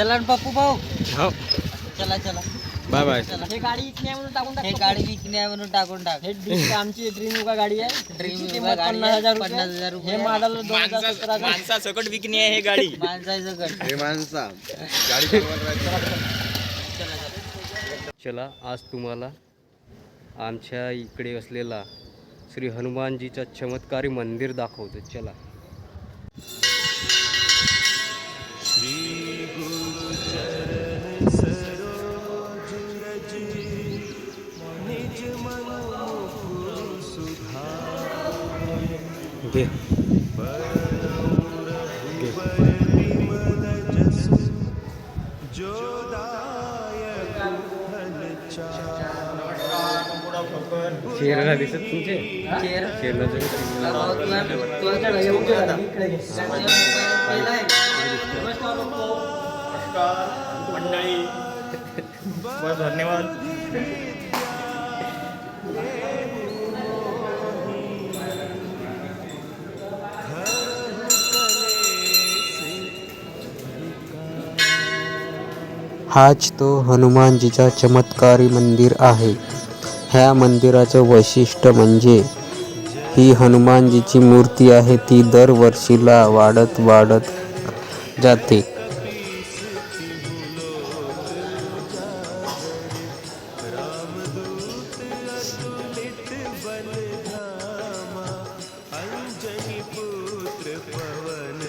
चला ना पप्पू भाऊ. हो. चला चला. Bye bye. चला. हे गाडी इकण्या म्हणून टाकून टाक हे गाडी विकण्या म्हणून टाकून टाक. हे ड्रीम आमची ड्रीम युगा गाडी आहे. ड्रीम किंमत गाडी पन्नास आहे, हजार पन्नास रुपये हजार रुपये. हे मॉडेल दोन हजार सतराचं आहे. माणसा सकट विकणी आहे हे गाडी. माणसाचं गट हे माणसा गाडी चला आज तुम्हाला आमच्या इकडे असलेला श्री हनुमानजीचा चमत्कारी मंदिर दाखवतो चला. घे चेहरा दिसत तुमचे? चेहरा मंडळी. बस धन्यवाद. हाच तो हनुमानजीचा चमत्कारी मंदिर आहे. ह्या मंदिराचं वैशिष्ट्य म्हणजे ही हनुमानजीची मूर्ती आहे ती दरवर्षीला वाढत वाढत जाते.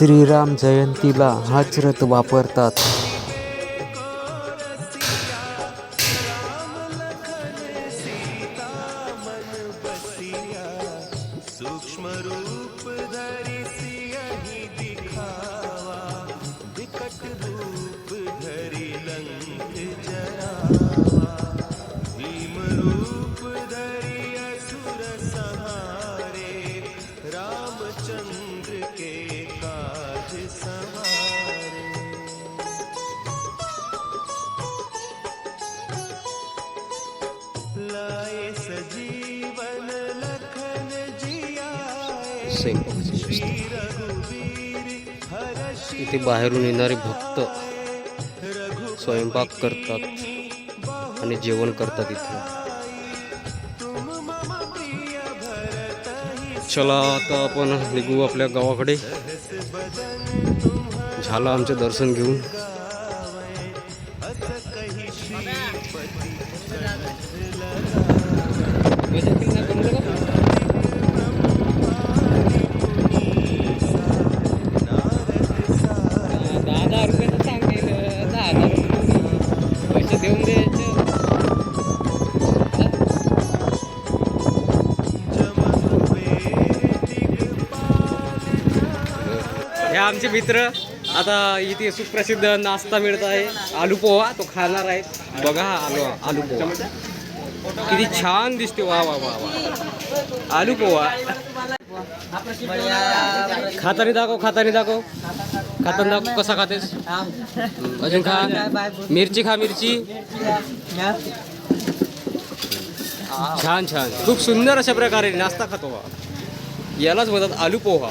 श्रीराम जयंतीला हाच रथ वापरतात. रूप धरि असुर सहारे रामचंद्र सेम इथे बाहेरून येणारे भक्त स्वयंपाक करतात आणि जेवण करतात इथे. चला आता आपण निघू आपल्या गावाकडे. झालं आमचं दर्शन घेऊन. दहा आमचे मित्र. आता इथे सुप्रसिद्ध नाश्ता मिळत आहे. आलू पोहा तो खाणार आहे. बघा हा आलू आलू पोहा. किती छान दिसते. वा वा वा वा. आलू पोहा. खातानी दाखव खातानी दाखव. खातानी दाखव कसा खातेस. अजून खा. मिरची खा मिरची. छान छान. खूप सुंदर अशा प्रकारे नाश्ता खातो यालाच म्हणतात आलू पोहा.